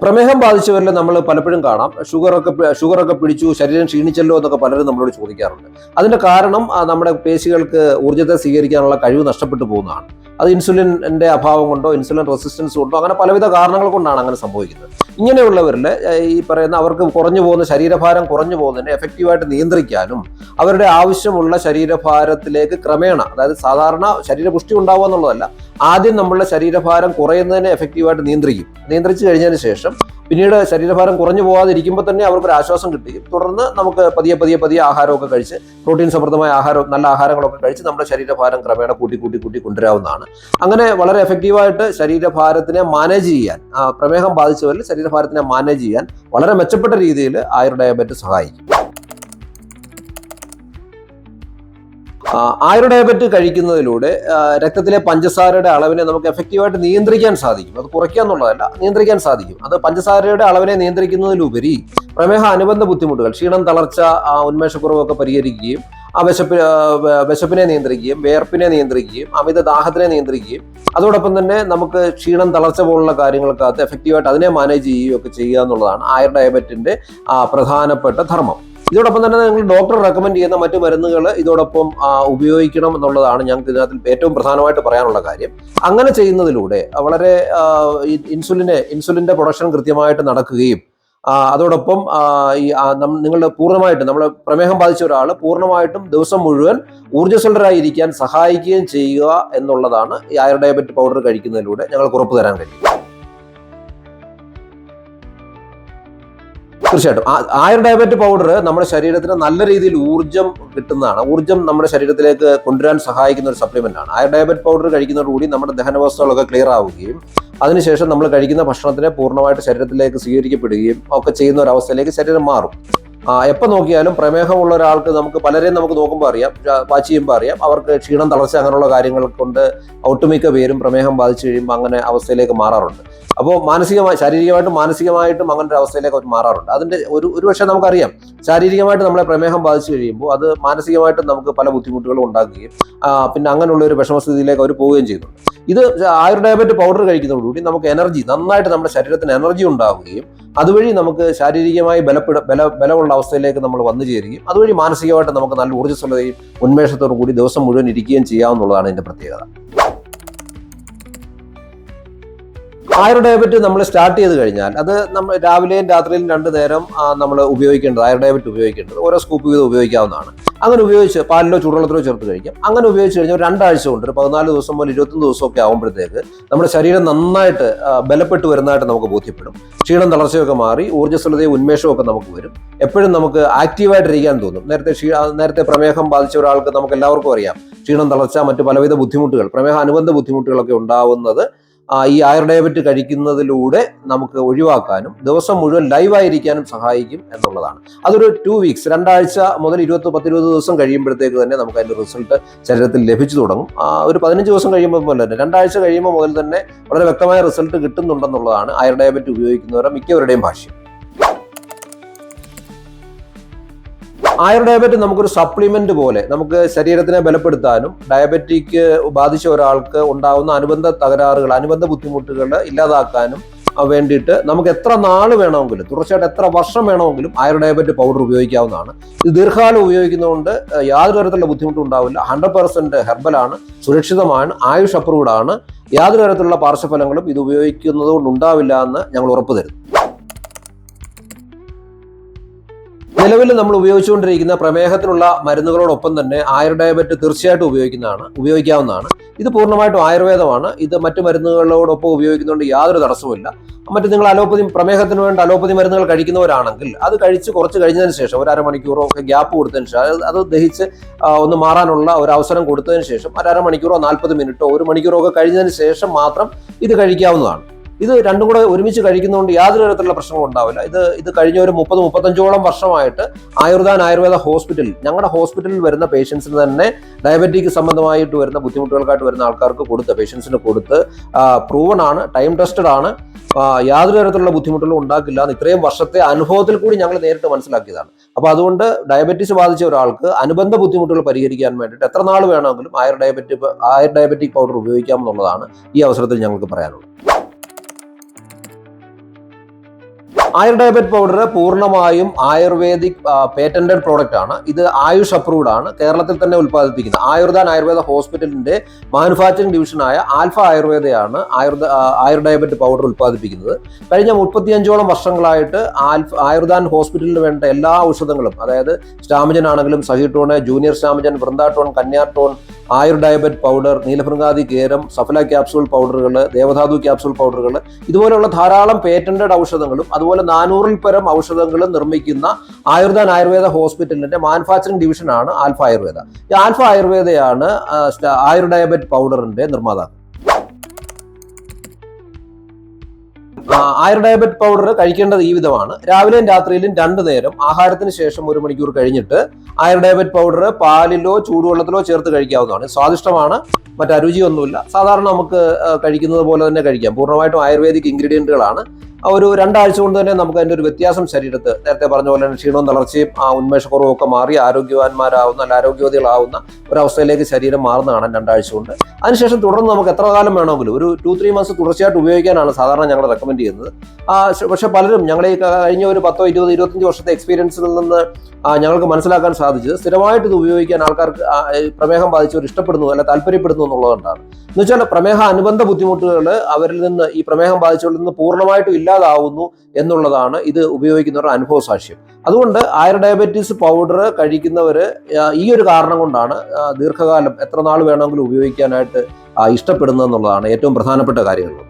പ്രമേഹം ബാധിച്ചവരിൽ നമ്മൾ പലപ്പോഴും കാണാം. ഷുഗറൊക്കെ ഷുഗറൊക്കെ പിടിച്ചു ശരീരം ക്ഷീണിച്ചല്ലോ എന്നൊക്കെ പലരും നമ്മളോട് ചോദിക്കാറുണ്ട്. അതിന്റെ കാരണം നമ്മുടെ പേശികൾക്ക് ഊർജത്തെ സ്വീകരിക്കാനുള്ള കഴിവ് നഷ്ടപ്പെട്ടു പോകുന്നതാണ്. അത് ഇൻസുലിന്റെ അഭാവം കൊണ്ടോ ഇൻസുലിൻ റെസിസ്റ്റൻസ് കൊണ്ടോ അങ്ങനെ പലവിധ കാരണങ്ങൾ കൊണ്ടാണ് അങ്ങനെ സംഭവിക്കുന്നത്. ഇങ്ങനെയുള്ളവരിൽ ഈ പറയുന്ന അവർക്ക് കുറഞ്ഞു പോകുന്ന ശരീരഭാരം കുറഞ്ഞു പോകുന്നതിനെ എഫക്റ്റീവായിട്ട് നിയന്ത്രിക്കാനും അവരുടെ ആവശ്യമുള്ള ശരീരഭാരത്തിലേക്ക് ക്രമേണ അതായത് സാധാരണ ശരീരപുഷ്ടി ഉണ്ടാവുക എന്നുള്ളതല്ല ആദ്യം നമ്മളുടെ ശരീരഭാരം കുറയുന്നതിനെ എഫക്റ്റീവായിട്ട് നിയന്ത്രിക്കും. നിയന്ത്രിച്ചു കഴിഞ്ഞതിന് ശേഷം പിന്നീട് ശരീരഭാരം കുറഞ്ഞു പോകാതിരിക്കുമ്പോൾ തന്നെ അവർക്കൊരു ആശ്വാസം കിട്ടി. തുടർന്ന് നമുക്ക് പതിയെ പതിയെ പതിയെ ആഹാരമൊക്കെ കഴിച്ച് പ്രോട്ടീൻ സമൃദ്ധമായ ആഹാരം നല്ല ആഹാരങ്ങളൊക്കെ കഴിച്ച് നമ്മുടെ ശരീരഭാരം ക്രമേണ കൂട്ടി കൂട്ടി കൂട്ടി കൊണ്ടുവരാവുന്നതാണ്. അങ്ങനെ വളരെ എഫക്റ്റീവായിട്ട് ശരീരഭാരത്തിനെ മാനേജ് ചെയ്യാൻ പ്രമേഹം ബാധിച്ചവരിൽ ശരീരഭാരത്തിനെ മാനേജ് ചെയ്യാൻ വളരെ മെച്ചപ്പെട്ട രീതിയിൽ ആയുർ ഡയബറ്റ് സഹായിക്കും. ആ, ആയുർ ഡയബറ്റ് കഴിക്കുന്നതിലൂടെ രക്തത്തിലെ പഞ്ചസാരയുടെ അളവിനെ നമുക്ക് എഫക്റ്റീവായിട്ട് നിയന്ത്രിക്കാൻ സാധിക്കും. അത് കുറയ്ക്കുക എന്നുള്ളതല്ല നിയന്ത്രിക്കാൻ സാധിക്കും. അത് പഞ്ചസാരയുടെ അളവിനെ നിയന്ത്രിക്കുന്നതിലുപരി പ്രമേഹ അനുബന്ധ ബുദ്ധിമുട്ടുകൾ ക്ഷീണം തളർച്ച ഉന്മേഷക്കുറവൊക്കെ പരിഹരിക്കുകയും ആ വിശപ്പ് വിശപ്പിനെ നിയന്ത്രിക്കുകയും വേർപ്പിനെ നിയന്ത്രിക്കുകയും അമിത ദാഹത്തിനെ നിയന്ത്രിക്കുകയും അതോടൊപ്പം തന്നെ നമുക്ക് ക്ഷീണം തളർച്ച പോലുള്ള കാര്യങ്ങൾക്കകത്ത് എഫക്റ്റീവായിട്ട് അതിനെ മാനേജ് ചെയ്യുകയൊക്കെ ചെയ്യുക എന്നുള്ളതാണ് ആയർ ഡയബറ്റിന്റെ പ്രധാനപ്പെട്ട ധർമ്മം. ഇതോടൊപ്പം തന്നെ നിങ്ങൾ ഡോക്ടർ റെക്കമെൻഡ് ചെയ്യുന്ന മറ്റു മരുന്നുകൾ ഇതോടൊപ്പം ഉപയോഗിക്കണം എന്നുള്ളതാണ് ഞങ്ങൾക്ക് ഇതിനകത്ത് ഏറ്റവും പ്രധാനമായിട്ട് പറയാനുള്ള കാര്യം. അങ്ങനെ ചെയ്യുന്നതിലൂടെ വളരെ ഇൻസുലിനെ ഇൻസുലിന്റെ പ്രൊഡക്ഷൻ കൃത്യമായിട്ട് നടക്കുകയും അതോടൊപ്പം ഈ നിങ്ങൾ പൂർണമായിട്ടും നമ്മൾ പ്രമേഹം ബാധിച്ച ഒരാൾ പൂർണമായിട്ടും ദിവസം മുഴുവൻ ഊർജസ്വലരായി ഊർജസ്വലരായിരിക്കാൻ സഹായിക്കുകയും ചെയ്യുക എന്നുള്ളതാണ് ഈ ആയുർ ഡയബറ്റ് പൗഡർ കഴിക്കുന്നതിലൂടെ ഞങ്ങൾക്ക് ഉറപ്പ് തരാൻ കഴിയും. തീർച്ചയായിട്ടും. ആയർ ഡയബറ്റ് പൗഡർ നമ്മുടെ ശരീരത്തിന് നല്ല രീതിയിൽ ഊർജം കിട്ടുന്നതാണ്. ഊർജം നമ്മുടെ ശരീരത്തിലേക്ക് കൊണ്ടുവരാൻ സഹായിക്കുന്ന ഒരു സപ്ലിമെന്റ് ആണ്. ആയർ ഡയബറ്റ് പൗഡർ കഴിക്കുന്നതോടുകൂടി നമ്മുടെ ദഹനവസ്ഥകളൊക്കെ ക്ലിയർ ആവുകയും അതിനുശേഷം നമ്മൾ കഴിക്കുന്ന ഭക്ഷണത്തിനെ പൂർണമായിട്ട് ശരീരത്തിലേക്ക് സ്വീകരിക്കപ്പെടുകയും ഒക്കെ ചെയ്യുന്ന ഒരു അവസ്ഥയിലേക്ക് ശരീരം മാറും. എപ്പോൾ നോക്കിയാലും പ്രമേഹമുള്ള ഒരാൾക്ക് നമുക്ക് പലരെയും നമുക്ക് നോക്കുമ്പോൾ അറിയാം വാച്ച് ചെയ്യുമ്പോൾ അറിയാം. അവർക്ക് ക്ഷീണം തളർച്ച അങ്ങനെയുള്ള കാര്യങ്ങൾ കൊണ്ട് ഒട്ടുമിക്ക പേരും പ്രമേഹം ബാധിച്ചു കഴിയുമ്പോൾ അങ്ങനെ അവസ്ഥയിലേക്ക് മാറാറുണ്ട്. അപ്പോൾ മാനസികമായി ശാരീരികമായിട്ടും മാനസികമായിട്ടും അങ്ങനെ ഒരു അവസ്ഥയിലേക്ക് അവർ മാറാറുണ്ട്. അതിന്റെ ഒരു ഒരു പക്ഷേ നമുക്കറിയാം ശാരീരികമായിട്ട് നമ്മളെ പ്രമേഹം ബാധിച്ചു കഴിയുമ്പോൾ അത് മാനസികമായിട്ടും നമുക്ക് പല ബുദ്ധിമുട്ടുകളും ഉണ്ടാക്കുകയും പിന്നെ അങ്ങനെയുള്ള ഒരു വിഷമസ്ഥിതിയിലേക്ക് അവർ പോവുകയും ചെയ്യുന്നുണ്ട്. ഇത് ആയുർഡയബറ്റ് പൗഡർ കഴിക്കുന്നതോടുകൂടി നമുക്ക് എനർജി നന്നായിട്ട് നമ്മുടെ ശരീരത്തിന് എനർജി ഉണ്ടാവുകയും അതുവഴി നമുക്ക് ശാരീരികമായി ബലപ്പെട ബല ബലമുള്ള അവസ്ഥയിലേക്ക് നമ്മൾ വന്നു ചേരുകയും അതുവഴി മാനസികമായിട്ട് നമുക്ക് നല്ല ഊർജസ്വലതയും ഉന്മേഷത്തോടു കൂടി ദിവസം മുഴുവൻ ഇരിക്കുകയും ചെയ്യാവുന്നതാണ് ഇതിന്റെ പ്രത്യേകത. ആയുർ ഡയബറ്റ് നമ്മൾ സ്റ്റാർട്ട് ചെയ്ത് കഴിഞ്ഞാൽ അത് നമ്മൾ രാവിലെയും രാത്രിയിലും രണ്ട് നേരം നമ്മൾ ഉപയോഗിക്കേണ്ടത് ആയുർഡയബറ്റ് ഉപയോഗിക്കേണ്ടത്. ഓരോ സ്കൂപ്പ് വീതം ഉപയോഗിക്കാവുന്നതാണ്. അങ്ങനെ ഉപയോഗിച്ച് പാലിലോ ചൂടുവെള്ളത്തിലോ ചേർത്ത് കഴിക്കാം. അങ്ങനെ ഉപയോഗിച്ച് കഴിഞ്ഞാൽ രണ്ടാഴ്ച കൊണ്ട് ഒരു പതിനാല് ദിവസം മുതൽ ഇരുപത്തൊന്ന് ദിവസമൊക്കെ ആകുമ്പോഴത്തേക്ക് നമ്മുടെ ശരീരം നന്നായിട്ട് ബലപ്പെട്ട് വരുന്നതായിട്ട് നമുക്ക് ബോധ്യപ്പെടും. ക്ഷീണം തളർച്ചയൊക്കെ മാറി ഊർജസ്വലതയും ഉന്മേഷവും ഒക്കെ നമുക്ക് വരും. എപ്പോഴും നമുക്ക് ആക്റ്റീവായിട്ടിരിക്കാൻ തോന്നും. നേരത്തെ നേരത്തെ പ്രമേഹം ബാധിച്ച ഒരാൾക്ക് നമുക്ക് എല്ലാവർക്കും അറിയാം. ക്ഷീണം തളർച്ച മറ്റു പലവിധ ബുദ്ധിമുട്ടുകൾ പ്രമേഹ അനുബന്ധ ബുദ്ധിമുട്ടുകളൊക്കെ ഉണ്ടാവുന്നത് ഈ ആയുർഡയബറ്റ് കഴിക്കുന്നതിലൂടെ നമുക്ക് ഒഴിവാക്കാനും ദിവസം മുഴുവൻ ലൈവായിരിക്കാനും സഹായിക്കും എന്നുള്ളതാണ്. അതൊരു ടു വീക്സ് രണ്ടാഴ്ച മുതൽ ഇരുപത്തി പത്തിരുപത് ദിവസം കഴിയുമ്പോഴത്തേക്ക് തന്നെ നമുക്ക് അതിന്റെ റിസൾട്ട് ശരീരത്തിൽ ലഭിച്ചു തുടങ്ങും. ഒരു പതിനഞ്ച് ദിവസം കഴിയുമ്പോൾ പോലെ തന്നെ രണ്ടാഴ്ച കഴിയുമ്പോൾ മുതൽ തന്നെ വളരെ വ്യക്തമായ റിസൾട്ട് കിട്ടുന്നുണ്ടെന്നുള്ളതാണ് ആയുർഡയബറ്റ് ഉപയോഗിക്കുന്നവരുടെ മിക്കവരുടെയും ഭാഷ്യം. ആയുർ ഡയബറ്റ് നമുക്കൊരു സപ്ലിമെന്റ് പോലെ നമുക്ക് ശരീരത്തിനെ ബലപ്പെടുത്താനും ഡയബറ്റിക് ബാധിച്ച ഒരാൾക്ക് ഉണ്ടാകുന്ന അനുബന്ധ തകരാറുകൾ അനുബന്ധ ബുദ്ധിമുട്ടുകൾ ഇല്ലാതാക്കാനും വേണ്ടിയിട്ട് നമുക്ക് എത്ര നാൾ വേണമെങ്കിലും തുടർച്ചയായിട്ട് എത്ര വർഷം വേണമെങ്കിലും ആയുർ ഡയബറ്റ് പൗഡർ ഉപയോഗിക്കാവുന്നതാണ്. ഇത് ദീർഘകാലം ഉപയോഗിക്കുന്നതുകൊണ്ട് യാതൊരു തരത്തിലുള്ള ബുദ്ധിമുട്ടും ഉണ്ടാവില്ല. ഹൺഡ്രഡ് പെർസെന്റ് ഹെർബലാണ് സുരക്ഷിതമാണ് ആയുഷ് അപ്രൂവ്ഡ് ആണ്. യാതൊരു തരത്തിലുള്ള പാർശ്വഫലങ്ങളും ഇത് ഉപയോഗിക്കുന്നത് കൊണ്ട് ഉണ്ടാവില്ല എന്ന് ഞങ്ങൾ ഉറപ്പ് തരുന്നു. നിലവിൽ നമ്മൾ ഉപയോഗിച്ചുകൊണ്ടിരിക്കുന്ന പ്രമേഹത്തിനുള്ള മരുന്നുകളോടൊപ്പം തന്നെ ആയുർഡയബറ്റ് തീർച്ചയായിട്ടും ഉപയോഗിക്കുന്നതാണ് ഉപയോഗിക്കാവുന്നതാണ്. ഇത് പൂർണമായിട്ടും ആയുർവേദമാണ്. ഇത് മറ്റു മരുന്നുകളോടൊപ്പം ഉപയോഗിക്കുന്നതുകൊണ്ട് യാതൊരു തടസ്സവുമില്ല. മറ്റു നിങ്ങൾ അലോപ്പതി പ്രമേഹത്തിന് വേണ്ട അലോപ്പതി മരുന്നുകൾ കഴിക്കുന്നവരാണെങ്കിൽ അത് കഴിച്ച് കുറച്ച് കഴിഞ്ഞതിന് ശേഷം ഒരു അരമണിക്കൂറോ ഒക്കെ ഗ്യാപ്പ് കൊടുത്തതിന് ശേഷം അത് ദഹിച്ച് ഒന്ന് മാറാനുള്ള ഒരു അവസരം കൊടുത്തതിന് ശേഷം ഒരു അരമണിക്കൂറോ നാൽപ്പത് മിനിറ്റോ ഒരു മണിക്കൂറോ ഒക്കെ കഴിഞ്ഞതിന് ശേഷം മാത്രം ഇത് കഴിക്കാവുന്നതാണ്. ഇത് രണ്ടും കൂടെ ഒരുമിച്ച് കഴിക്കുന്നതുകൊണ്ട് യാതൊരു തരത്തിലുള്ള പ്രശ്നങ്ങളും ഉണ്ടാവില്ല. ഇത് ഇത് കഴിഞ്ഞ ഒരു മുപ്പത് മുപ്പത്തഞ്ചോളം വർഷമായിട്ട് ആയുർദാൻ ആയുർവേദ ഹോസ്പിറ്റലിൽ ഞങ്ങളുടെ ഹോസ്പിറ്റലിൽ വരുന്ന പേഷ്യൻസിന് തന്നെ ഡയബറ്റിക് സംബന്ധമായിട്ട് വരുന്ന ബുദ്ധിമുട്ടുകൾക്കായിട്ട് വരുന്ന ആൾക്കാർക്ക് കൊടുത്ത് പേഷ്യൻസിന് കൊടുത്ത് പ്രൂവൺ ആണ് ടൈം ടെസ്റ്റഡ് ആണ്. യാതൊരു തരത്തിലുള്ള ബുദ്ധിമുട്ടുകളും ഉണ്ടാക്കില്ല എന്ന് ഇത്രയും വർഷത്തെ അനുഭവത്തിൽ കൂടി ഞങ്ങൾ നേരിട്ട് മനസ്സിലാക്കിയതാണ്. അപ്പോൾ അതുകൊണ്ട് ഡയബറ്റീസ് ബാധിച്ച ഒരാൾക്ക് അനുബന്ധ ബുദ്ധിമുട്ടുകൾ പരിഹരിക്കാൻ വേണ്ടിയിട്ട് എത്ര നാൾ വേണമെങ്കിലും Ayur diabetic Ayur diabetic powder ഉപയോഗിക്കാം എന്നുള്ളതാണ് ഈ അവസരത്തിൽ ഞങ്ങൾക്ക് പറയാനുള്ളത്. ആയുർ ഡയബറ്റ് പൗഡർ പൂർണമായും ആയുർവേദിക് പേറ്റന്റഡ് പ്രോഡക്റ്റ് ആണ്. ഇത് ആയുഷ് അപ്രൂവ്ഡ് ആണ്. കേരളത്തിൽ തന്നെ ഉൽപ്പാദിപ്പിക്കുന്നത്. ആയുർദാൻ ആയുർവേദ ഹോസ്പിറ്റലിന്റെ മാനുഫാക്ചറിംഗ് ഡിവിഷനായ ആൽഫ ആയുർവേദയാണ് ആയുർദ ഡയബറ്റ് പൗഡർ ഉൽപ്പാദിപ്പിക്കുന്നത്. കഴിഞ്ഞ മുപ്പത്തിയഞ്ചോളം വർഷങ്ങളായിട്ട് ആൽഫ ആയുർദാൻ ഹോസ്പിറ്റലിന് വേണ്ട എല്ലാ ഔഷധങ്ങളും അതായത് സ്റ്റാമിജൻ ആണെങ്കിലും സഹിട്ടോണ് ജൂനിയർ സ്റ്റാമിജൻ വൃന്ദാട്ടോൺ കന്യാട്ടോൺ ആയുർ ഡയബറ്റ് പൗഡർ നീലഭൃങ്കാതി കേരം സഫല ക്യാപ്സൂൾ പൗഡറുകൾ ദേവധാതു ക്യാപ്സൂൾ പൗഡറുകൾ ഇതുപോലെയുള്ള ധാരാളം പേറ്റന്റഡ് ഔഷധങ്ങളും അതുപോലെ നാനൂറിൽ പരം ഔഷധങ്ങൾ നിർമ്മിക്കുന്ന ആയുർദാൻ ആയുർവേദ ഹോസ്പിറ്റലിന്റെ മാനുഫാക്ചറിംഗ് ഡിവിഷനാണ് ആൽഫ ആയുർവേദ. ഈ ആൽഫ ആയുർവേദയാണ് ആയുർഡയബറ്റ് ആയുർ ഡയബറ്റ് പൗഡറിന്റെ നിർമ്മാതാവ്. ആ, ആയുർ ഡയബറ്റ് പൗഡർ കഴിക്കേണ്ടത് ഈ വിധമാണ്. രാവിലെയും രാത്രിയിലും രണ്ടു നേരം ആഹാരത്തിന് ശേഷം ഒരു മണിക്കൂർ കഴിഞ്ഞിട്ട് ആയുർഡയബറ്റ് പൗഡർ പാലിലോ ചൂടുവെള്ളത്തിലോ ചേർത്ത് കഴിക്കാവുന്നതാണ്. സ്വാദിഷ്ടമാണ് മറ്റ് അരുചിയൊന്നുമില്ല സാധാരണ നമുക്ക് കഴിക്കുന്നത് പോലെ തന്നെ കഴിക്കാം. പൂർണമായിട്ടും ആയുർവേദിക് ഇൻഗ്രീഡിയന്റുകളാണ്. ഒരു രണ്ടാഴ്ച കൊണ്ട് തന്നെ നമുക്ക് അതിന്റെ ഒരു വ്യത്യാസം ശരീരത്ത് നേരത്തെ പറഞ്ഞ പോലെ തന്നെ ക്ഷീണവും തളർച്ചയും ആ ഉന്മേഷക്കുറവും ഒക്കെ മാറി ആരോഗ്യവാന്മാരാവുന്ന അല്ല ആരോഗ്യവതികളാവുന്ന ഒരവസ്ഥയിലേക്ക് ശരീരം മാറുന്ന കാണാൻ രണ്ടാഴ്ച കൊണ്ട്. അതിനുശേഷം തുടർന്ന് നമുക്ക് എത്ര കാലം വേണമെങ്കിലും ഒരു ടു ത്രീ മന്ത്സ് തുടർച്ചയായിട്ട് ഉപയോഗിക്കാനാണ് സാധാരണ ഞങ്ങൾ റെക്കമെൻഡ് ചെയ്യുന്നത്. പക്ഷെ പലരും ഞങ്ങളെ ഈ കഴിഞ്ഞ ഒരു പത്തോ ഇരുപത് ഇരുപത്തഞ്ച് വർഷത്തെ എക്സ്പീരിയൻസിൽ നിന്ന് ഞങ്ങൾക്ക് മനസ്സിലാക്കാൻ സാധിച്ചത് സ്ഥിരമായിട്ട് ഇത് ഉപയോഗിക്കാൻ ആൾക്കാർക്ക് പ്രമേഹം ബാധിച്ചവർ ഇഷ്ടപ്പെടുന്നു അല്ല താല്പര്യപ്പെടുന്നു എന്നുള്ളതുകൊണ്ടാണ്. എന്ന് വെച്ചാൽ പ്രമേഹ അനുബന്ധ ബുദ്ധിമുട്ടുകൾ അവരിൽ നിന്ന് ഈ പ്രമേഹം ബാധിച്ചവരിൽ നിന്ന് പൂർണമായിട്ടും ഇല്ലാതാവുന്നു എന്നുള്ളതാണ് ഇത് ഉപയോഗിക്കുന്നവരുടെ അനുഭവ സാക്ഷ്യം. അതുകൊണ്ട് ആയുർ ഡയബറ്റീസ് പൗഡർ കഴിക്കുന്നവർ ഈ ഒരു കാരണം കൊണ്ടാണ് ദീർഘകാലം എത്ര നാൾ വേണമെങ്കിലും ഉപയോഗിക്കാനായിട്ട് ഇഷ്ടപ്പെടുന്നത് എന്നുള്ളതാണ് ഏറ്റവും പ്രധാനപ്പെട്ട കാര്യങ്ങൾ.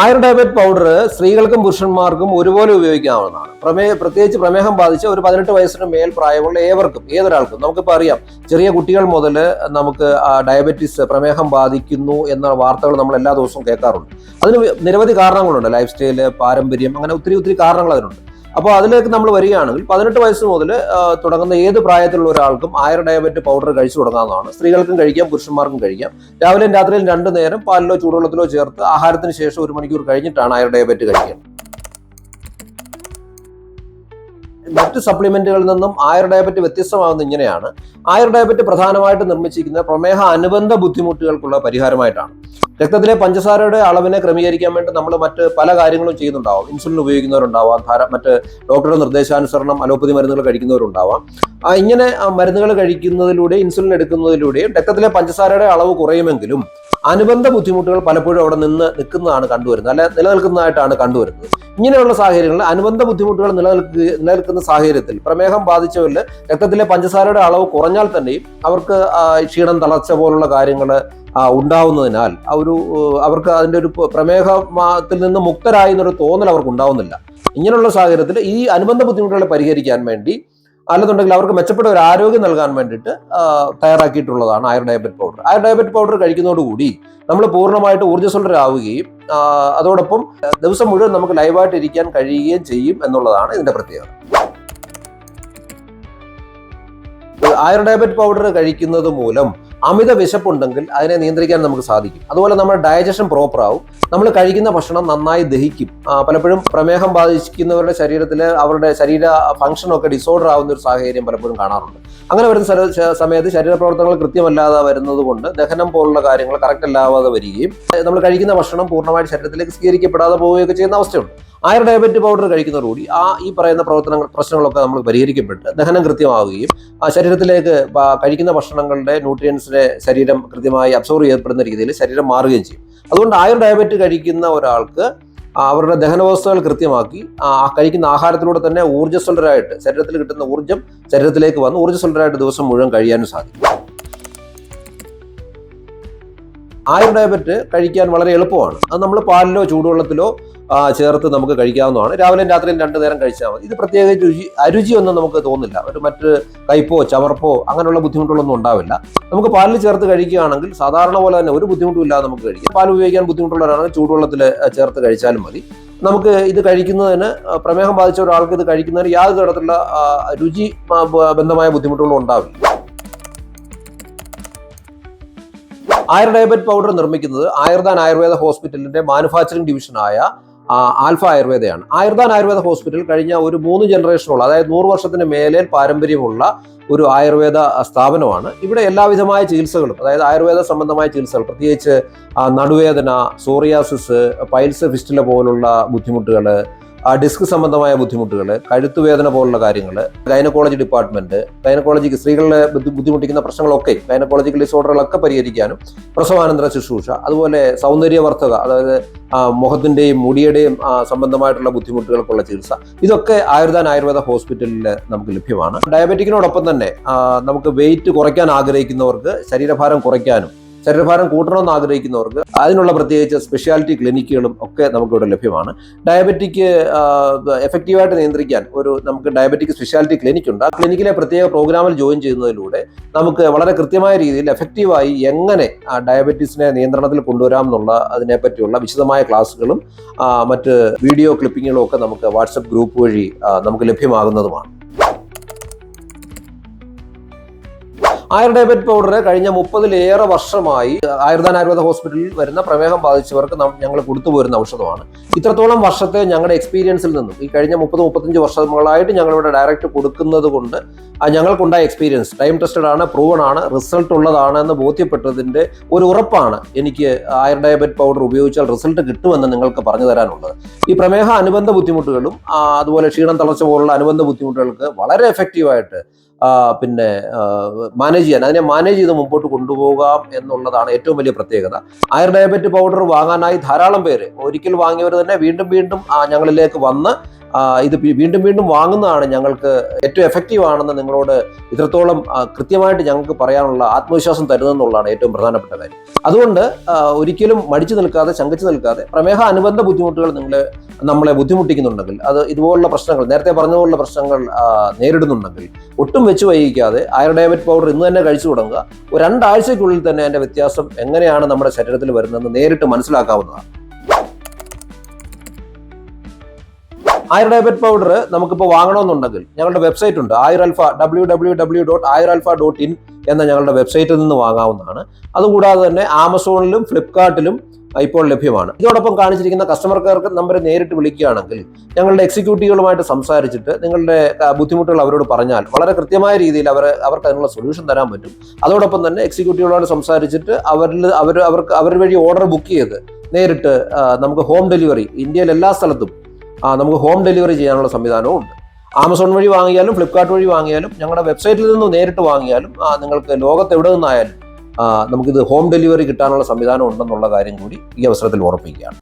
ആയുർ ഡയബറ്റ് പൗഡർ സ്ത്രീകൾക്കും പുരുഷന്മാർക്കും ഒരുപോലെ ഉപയോഗിക്കാവുന്നതാണ്. പ്രമേഹ പ്രത്യേകിച്ച് പ്രമേഹം ബാധിച്ച ഒരു പതിനെട്ട് വയസ്സിന് മേൽ പ്രായമുള്ള ഏവർക്കും ഏതൊരാൾക്കും നമുക്കിപ്പോൾ അറിയാം. ചെറിയ കുട്ടികൾ മുതൽ നമുക്ക് ഡയബറ്റീസ് പ്രമേഹം ബാധിക്കുന്നു എന്ന വാർത്തകൾ നമ്മൾ എല്ലാ ദിവസവും കേൾക്കാറുണ്ട്. അതിന് നിരവധി കാരണങ്ങളുണ്ട്. ലൈഫ് സ്റ്റൈൽ പാരമ്പര്യം അങ്ങനെ ഒത്തിരി ഒത്തിരി കാരണങ്ങൾ അതിനുണ്ട്. അപ്പോൾ അതിലേക്ക് നമ്മൾ വരികയാണെങ്കിൽ പതിനെട്ട് വയസ്സ് മുതൽ തുടങ്ങുന്ന ഏത് പ്രായത്തിലുള്ള ഒരാൾക്കും ആയുർ ഡയബറ്റ് പൗഡർ കഴിച്ചു തുടങ്ങാവുന്നതാണ്. സ്ത്രീകൾക്കും കഴിക്കാം പുരുഷന്മാർക്കും കഴിക്കാം. രാവിലെയും രാത്രിയിലും രണ്ടു നേരം പാലിലോ ചൂടുവെള്ളത്തിലോ ചേർത്ത് ആഹാരത്തിന് ശേഷം ഒരു മണിക്കൂർ കഴിഞ്ഞിട്ടാണ് ആയുർ ഡയബറ്റ് കഴിക്കേണ്ടത് മറ്റ് സപ്ലിമെന്റുകളിൽ നിന്നും ആയുർ ഡയബറ്റ് വ്യത്യസ്തമാകുന്നത് ഇങ്ങനെയാണ്. ആയുർ ഡയബറ്റ് പ്രധാനമായിട്ട് നിർമ്മിച്ചിരിക്കുന്നത് പ്രമേഹ അനുബന്ധ ബുദ്ധിമുട്ടുകൾക്കുള്ള പരിഹാരമായിട്ടാണ്. രക്തത്തിലെ പഞ്ചസാരയുടെ അളവിനെ ക്രമീകരിക്കാൻ വേണ്ടി നമ്മൾ മറ്റ് പല കാര്യങ്ങളും ചെയ്യുന്നുണ്ടാവാം. ഇൻസുലിൻ ഉപയോഗിക്കുന്നവരുണ്ടാവാം. ധാരാ മറ്റ് ഡോക്ടറുടെ നിർദ്ദേശാനുസരണം അലോപ്പതി മരുന്നുകൾ കഴിക്കുന്നവരുണ്ടാവാം. ഇങ്ങനെ മരുന്നുകൾ കഴിക്കുന്നതിലൂടെ ഇൻസുലിൻ എടുക്കുന്നതിലൂടെയും രക്തത്തിലെ പഞ്ചസാരയുടെ അളവ് കുറയുമെങ്കിലും അനുബന്ധ ബുദ്ധിമുട്ടുകൾ പലപ്പോഴും അവിടെ നിന്ന് നിൽക്കുന്നതാണ് കണ്ടുവരുന്നത്. അല്ലെ നിലനിൽക്കുന്നതായിട്ടാണ് കണ്ടുവരുന്നത്. ഇങ്ങനെയുള്ള സാഹചര്യങ്ങളിൽ അനുബന്ധ ബുദ്ധിമുട്ടുകൾ നിലനിൽക്കുക നിലനിൽക്കുന്ന സാഹചര്യത്തിൽ പ്രമേഹം ബാധിച്ചവരിൽ രക്തത്തിലെ പഞ്ചസാരയുടെ അളവ് കുറഞ്ഞാൽ തന്നെയും അവർക്ക് ക്ഷീണം തളർച്ച പോലുള്ള കാര്യങ്ങൾ ഉണ്ടാവുന്നതിനാൽ ഒരു അവർക്ക് അതിന്റെ ഒരു പ്രമേഹത്തിൽ നിന്ന് മുക്തരായി എന്നൊരു തോന്നൽ അവർക്ക് ഉണ്ടാവുന്നില്ല ഇങ്ങനെയുള്ള സാഹചര്യത്തിൽ ഈ അനുബന്ധ ബുദ്ധിമുട്ടുകളെ പരിഹരിക്കാൻ വേണ്ടി അല്ലെന്നുണ്ടെങ്കിൽ അവർക്ക് മെച്ചപ്പെട്ട ഒരു ആരോഗ്യം നൽകാൻ വേണ്ടിയിട്ട് തയ്യാറാക്കിയിട്ടുള്ളതാണ് അയർ ഡയബറ്റ് പൗഡർ. അയർ ഡയബറ്റ് പൗഡർ കഴിക്കുന്നതോടുകൂടി നമ്മൾ പൂർണമായിട്ട് ഊർജസ്വലരാവുകയും ആ, അതോടൊപ്പം ദിവസം മുഴുവൻ നമുക്ക് ലൈവായിട്ട് ഇരിക്കാൻ കഴിയുകയും ചെയ്യും എന്നുള്ളതാണ് ഇതിന്റെ പ്രത്യേകത. അയർ ഡയബറ്റ് പൗഡർ കഴിക്കുന്നത് മൂലം അമിത വിശപ്പുണ്ടെങ്കിൽ അതിനെ നിയന്ത്രിക്കാൻ നമുക്ക് സാധിക്കും. അതുപോലെ നമ്മുടെ ഡയജഷൻ പ്രോപ്പർ ആവും. നമ്മൾ കഴിക്കുന്ന ഭക്ഷണം നന്നായി ദഹിക്കും. പലപ്പോഴും പ്രമേഹം ബാധിക്കുന്നവരുടെ ശരീരത്തിൽ അവരുടെ ശരീര ഫംഗ്ഷനൊക്കെ ഡിസോർഡർ ആവുന്ന ഒരു സാഹചര്യം പലപ്പോഴും കാണാറുണ്ട്. അങ്ങനെ വരുന്ന സമയത്ത് ശരീര സമയത്ത് ശരീരപ്രവർത്തനങ്ങൾ കൃത്യമല്ലാതെ വരുന്നത് കൊണ്ട് ദഹനം പോലുള്ള കാര്യങ്ങൾ കറക്റ്റ് അല്ലാതെ വരികയും നമ്മൾ കഴിക്കുന്ന ഭക്ഷണം പൂർണമായിട്ട് ശരീരത്തിലേക്ക് സ്വീകരിക്കപ്പെടാതെ പോവുകയൊക്കെ ചെയ്യുന്ന അവസ്ഥയുണ്ട്. ആയുർ ഡയബറ്റ് പൗഡർ കഴിക്കുന്നതോടുകൂടി ആ ഈ പറയുന്ന പ്രവർത്തനങ്ങൾ പ്രശ്നങ്ങളൊക്കെ നമ്മൾ പരിഹരിക്കപ്പെട്ട് ദഹനം കൃത്യമാവുകയും ആ ശരീരത്തിലേക്ക് കഴിക്കുന്ന ഭക്ഷണങ്ങളുടെ ന്യൂട്രിയൻസിനെ ശരീരം കൃത്യമായി അബ്സോർവ് ചെയ്യപ്പെടുന്ന രീതിയിൽ ശരീരം മാറുകയും ചെയ്യും. അതുകൊണ്ട് ആയുർ ഡയബറ്റ് കഴിക്കുന്ന ഒരാൾക്ക് അവരുടെ ദഹനവ്യവസ്ഥകൾ കൃത്യമാക്കി ആ കഴിക്കുന്ന ആഹാരത്തിലൂടെ തന്നെ ഊർജസ്വലരായിട്ട് ശരീരത്തിൽ കിട്ടുന്ന ഊർജം ശരീരത്തിലേക്ക് വന്ന് ഊർജസ്വലരായിട്ട് ദിവസം മുഴുവൻ കഴിയാനും സാധിക്കും. ആയുർ ഡയബറ്റ് കഴിക്കാൻ വളരെ എളുപ്പമാണ്. അത് നമ്മൾ പാലിലോ ചൂടുവെള്ളത്തിലോ ചേർത്ത് നമുക്ക് കഴിക്കാവുന്നതാണ്. രാവിലെയും രാത്രിയും രണ്ടു നേരം കഴിച്ചാൽ മതി. ഇത് പ്രത്യേക രുചി അരുചിയൊന്നും നമുക്ക് തോന്നില്ല ഒരു മറ്റ് കയ്പോ ചവർപ്പോ അങ്ങനെയുള്ള ബുദ്ധിമുട്ടുകളൊന്നും ഉണ്ടാവില്ല. നമുക്ക് പാലിൽ ചേർത്ത് കഴിക്കുകയാണെങ്കിൽ സാധാരണ പോലെ തന്നെ ഒരു ബുദ്ധിമുട്ടും ഇല്ലാതെ നമുക്ക് കഴിക്കാം. പാൽ ഉപയോഗിക്കാൻ ബുദ്ധിമുട്ടുള്ളവരാണെങ്കിൽ ചൂടുവെള്ളത്തിൽ ചേർത്ത് കഴിച്ചാലും മതി. നമുക്ക് ഇത് കഴിക്കുന്നതിന് പ്രമേഹം ബാധിച്ച ഒരാൾക്ക് ഇത് കഴിക്കുന്നതിന് യാതൊരു തരത്തിലുള്ള രുചി ബന്ധമായ ബുദ്ധിമുട്ടുകളും ഉണ്ടാവില്ല. ആയുർ ഡയബറ്റ് പൗഡർ നിർമ്മിക്കുന്നത് ആയുർദാൻ ആയുർവേദ ഹോസ്പിറ്റലിന്റെ മാനുഫാക്ചറിംഗ് ഡിവിഷനായ ആൽഫ ആയുർവേദയാണ്. ആയുർദാൻ ആയുർവേദ ഹോസ്പിറ്റൽ കഴിഞ്ഞ ഒരു മൂന്ന് ജനറേഷനുള്ള അതായത് നൂറ് വർഷത്തിന് മേലെ പാരമ്പര്യമുള്ള ഒരു ആയുർവേദ സ്ഥാപനമാണ്. ഇവിടെ എല്ലാവിധമായ ചികിത്സകളും അതായത് ആയുർവേദ സംബന്ധമായ ചികിത്സകൾ പ്രത്യേകിച്ച് നടുവേദന സോറിയാസിസ് പൈൽസ് ഫിസ്റ്റില പോലുള്ള ബുദ്ധിമുട്ടുകൾ ഡിസ്ക് സംബന്ധമായ ബുദ്ധിമുട്ടുകൾ കഴുത്തുവേദന പോലുള്ള കാര്യങ്ങൾ ഗൈനക്കോളജി ഡിപ്പാർട്ട്മെന്റ് ഗൈനക്കോളജിക്ക് സ്ത്രീകളെ ബുദ്ധിമുട്ടിക്കുന്ന പ്രശ്നങ്ങളൊക്കെ ഗൈനക്കോളജിക്കൽ ഡിസോർഡറുകളൊക്കെ പരിഹരിക്കാനും പ്രസവാനന്തര ശുശ്രൂഷ അതുപോലെ സൗന്ദര്യവർദ്ധക അതായത് ആ, മുഖത്തിന്റെയും മുടിയുടെയും സംബന്ധമായിട്ടുള്ള ബുദ്ധിമുട്ടുകൾക്കുള്ള ചികിത്സ. ഇതൊക്കെ ആയുർദാൻ ആയുർവേദ ഹോസ്പിറ്റലിൽ നമുക്ക് ലഭ്യമാണ്. ഡയബറ്റിക്കിനോടൊപ്പം തന്നെ നമുക്ക് വെയിറ്റ് കുറയ്ക്കാൻ ആഗ്രഹിക്കുന്നവർക്ക് ശരീരഭാരം കുറയ്ക്കാനും ശരീരഭാരം കൂട്ടണമെന്ന് ആഗ്രഹിക്കുന്നവർക്ക് അതിനുള്ള പ്രത്യേകിച്ച് സ്പെഷ്യാലിറ്റി ക്ലിനിക്കുകളും ഒക്കെ നമുക്കിവിടെ ലഭ്യമാണ്. ഡയബറ്റിക് എഫക്റ്റീവായിട്ട് നിയന്ത്രിക്കാൻ ഒരു നമുക്ക് ഡയബറ്റിക് സ്പെഷ്യാലിറ്റി ക്ലിനിക് ഉണ്ട്. ആ ക്ലിനിക്കിലെ പ്രത്യേക പ്രോഗ്രാമിൽ ജോയിൻ ചെയ്യുന്നതിലൂടെ നമുക്ക് വളരെ കൃത്യമായ രീതിയിൽ എഫക്റ്റീവായി എങ്ങനെ ആ ഡയബറ്റീസിനെ നിയന്ത്രണത്തിൽ കൊണ്ടുവരാം എന്നുള്ള അതിനെപ്പറ്റിയുള്ള വിശദമായ ക്ലാസ്സുകളും മറ്റ് വീഡിയോ ക്ലിപ്പിങ്ങുകളും ഒക്കെ നമുക്ക് വാട്സപ്പ് ഗ്രൂപ്പ് വഴി നമുക്ക് ലഭ്യമാകുന്നതുമാണ്. ആയുർ ഡയബറ്റ് പൗഡർ കഴിഞ്ഞ മുപ്പതിലേറെ വർഷമായി ആയുർദാൻ ആയുർവേദ ഹോസ്പിറ്റലിൽ വരുന്ന പ്രമേഹം ബാധിച്ചവർക്ക് ഞങ്ങൾ കൊടുത്തു പോരുന്ന ഔഷധമാണ്. ഇത്രത്തോളം വർഷത്തെ ഞങ്ങളുടെ എക്സ്പീരിയൻസിൽ നിന്നും ഈ കഴിഞ്ഞ മുപ്പത് മുപ്പത്തഞ്ച് വർഷങ്ങളായിട്ട് ഞങ്ങളിവിടെ ഡയറക്റ്റ് കൊടുക്കുന്നത് കൊണ്ട് ഞങ്ങൾക്കുണ്ടായ എക്സ്പീരിയൻസ് ടൈം ടെസ്റ്റഡ് ആണ് പ്രൂവൺ ആണ് റിസൾട്ട് ഉള്ളതാണ് എന്ന് ബോധ്യപ്പെട്ടതിന്റെ ഒരു ഉറപ്പാണ് എനിക്ക് ആയുർഡയബറ്റ് പൗഡർ ഉപയോഗിച്ചാൽ റിസൾട്ട് കിട്ടുമെന്ന് നിങ്ങൾക്ക് പറഞ്ഞു തരാനുള്ളത്. ഈ പ്രമേഹ അനുബന്ധ ബുദ്ധിമുട്ടുകളും അതുപോലെ ക്ഷീണം തളർച്ച പോലുള്ള അനുബന്ധ ബുദ്ധിമുട്ടുകൾക്ക് വളരെ എഫക്റ്റീവായിട്ട് പിന്നെ മാനേജ് ചെയ്യാൻ അതിനെ മാനേജ് ചെയ്ത് മുമ്പോട്ട് കൊണ്ടുപോകാം എന്നുള്ളതാണ് ഏറ്റവും വലിയ പ്രത്യേകത. അയർ ഡയബറ്റ് പൗഡർ വാങ്ങാനായി ധാരാളം പേര്. ഒരിക്കൽ വാങ്ങിയവർ തന്നെ വീണ്ടും വീണ്ടും ഞങ്ങളിലേക്ക് വന്ന് ഇത് വീണ്ടും വീണ്ടും വാങ്ങുന്നതാണ് ഞങ്ങൾക്ക് ഏറ്റവും എഫക്റ്റീവ് ആണെന്ന് നിങ്ങളോട് ഇത്രത്തോളം കൃത്യമായിട്ട് ഞങ്ങൾക്ക് പറയാനുള്ള ആത്മവിശ്വാസം തരുന്നതെന്നുള്ളതാണ് ഏറ്റവും പ്രധാനപ്പെട്ട കാര്യം. അതുകൊണ്ട് ഒരിക്കലും മടിച്ചു നിൽക്കാതെ ശങ്കിച്ചു നിൽക്കാതെ പ്രമേഹ അനുബന്ധ ബുദ്ധിമുട്ടുകൾ നിങ്ങളെ നമ്മളെ ബുദ്ധിമുട്ടിക്കുന്നുണ്ടെങ്കിൽ അത് ഇതുപോലുള്ള പ്രശ്നങ്ങൾ നേരത്തെ പറഞ്ഞതുപോലുള്ള പ്രശ്നങ്ങൾ നേരിടുന്നുണ്ടെങ്കിൽ ഒട്ടും വെച്ച് വൈകിക്കാതെ അയർഡയബറ്റ് പൗഡർ ഇന്ന് തന്നെ കഴിച്ചു തുടങ്ങുക. ഒരു രണ്ടാഴ്ചയ്ക്കുള്ളിൽ തന്നെ അതിന്റെ വ്യത്യാസം എങ്ങനെയാണ് നമ്മുടെ ശരീരത്തിൽ വരുന്നതെന്ന് നേരിട്ട് മനസ്സിലാക്കാവുന്നതാണ്. ആയുർ ഡയബറ്റ് പൗഡർ നമുക്കിപ്പോൾ വാങ്ങണമെന്നുണ്ടെങ്കിൽ ഞങ്ങളുടെ വെബ്സൈറ്റ് ഉണ്ട്. Ayur alpha W W W dot Ayur alpha dot in എന്ന ഞങ്ങളുടെ വെബ്സൈറ്റിൽ നിന്ന് വാങ്ങാവുന്നതാണ്. അതുകൂടാതെ തന്നെ ആമസോണിലും ഫ്ലിപ്കാർട്ടിലും ഇപ്പോൾ ലഭ്യമാണ്. ഇതോടൊപ്പം കാണിച്ചിരിക്കുന്ന കസ്റ്റമർ കെയർ നമ്പർ നേരിട്ട് വിളിക്കുകയാണെങ്കിൽ ഞങ്ങളുടെ എക്സിക്യൂട്ടീവുകളുമായിട്ട് സംസാരിച്ചിട്ട് നിങ്ങളുടെ ബുദ്ധിമുട്ടുകൾ അവരോട് പറഞ്ഞാൽ വളരെ കൃത്യമായ രീതിയിൽ അവർ അവർക്ക് അതിനുള്ള സൊല്യൂഷൻ തരാൻ പറ്റും. അതോടൊപ്പം തന്നെ എക്സിക്യൂട്ടീവുകളോട് സംസാരിച്ചിട്ട് അവരിൽ അവർ അവർക്ക് അവർ വഴി ഓർഡർ ബുക്ക് ചെയ്ത് നേരിട്ട് നമുക്ക് ഹോം ഡെലിവറി ഇന്ത്യയിൽ എല്ലാ സ്ഥലത്തും നമുക്ക് ഹോം ഡെലിവറി ചെയ്യാനുള്ള സംവിധാനവും ഉണ്ട്. ആമസോൺ വഴി വാങ്ങിയാലും ഫ്ലിപ്കാർട്ട് വഴി വാങ്ങിയാലും ഞങ്ങളുടെ വെബ്സൈറ്റിൽ നിന്ന് നേരിട്ട് വാങ്ങിയാലും നിങ്ങൾക്ക് ലോകത്ത് എവിടെ നിന്നായാലും നമുക്കിത് ഹോം ഡെലിവറി കിട്ടാനുള്ള സംവിധാനം ഉണ്ടെന്നുള്ള കാര്യം കൂടി ഈ അവസരത്തിൽ ഉറപ്പിക്കുകയാണ്.